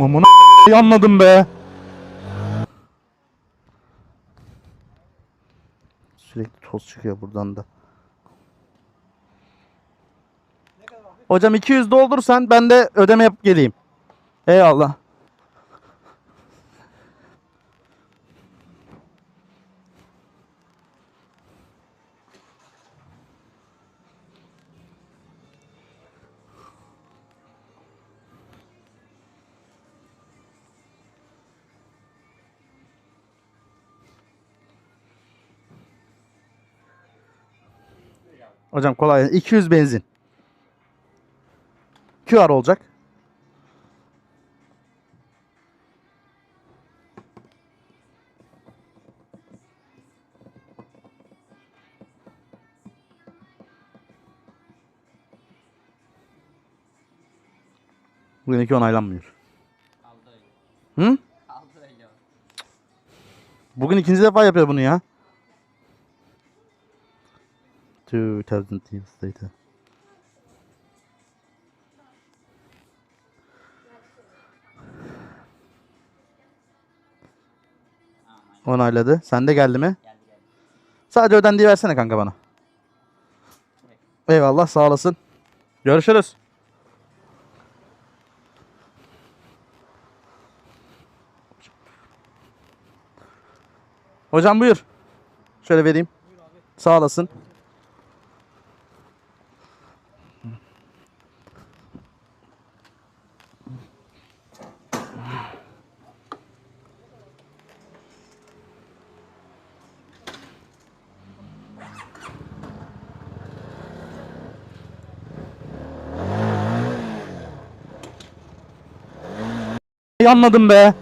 Amına yanladım be. Sürekli toz çıkıyor buradan da. Hocam 200 doldursan ben de ödeme yapıp geleyim. Eyvallah. Hocam kolay gelsin. 200 benzin. QR olacak. Bugünkü onaylanmıyor. Aldı öyle. Hı? Aldı öyle. Bugün ikinci defa yapıyor bunu ya. 2000 years later. Onayladı. Sen de geldi mi? Geldi geldi. Sadece ödendiği versene kanka bana. Eyvallah sağ olasın. Görüşürüz. Hocam buyur. Şöyle vereyim. Sağ olasın. Yanladım be.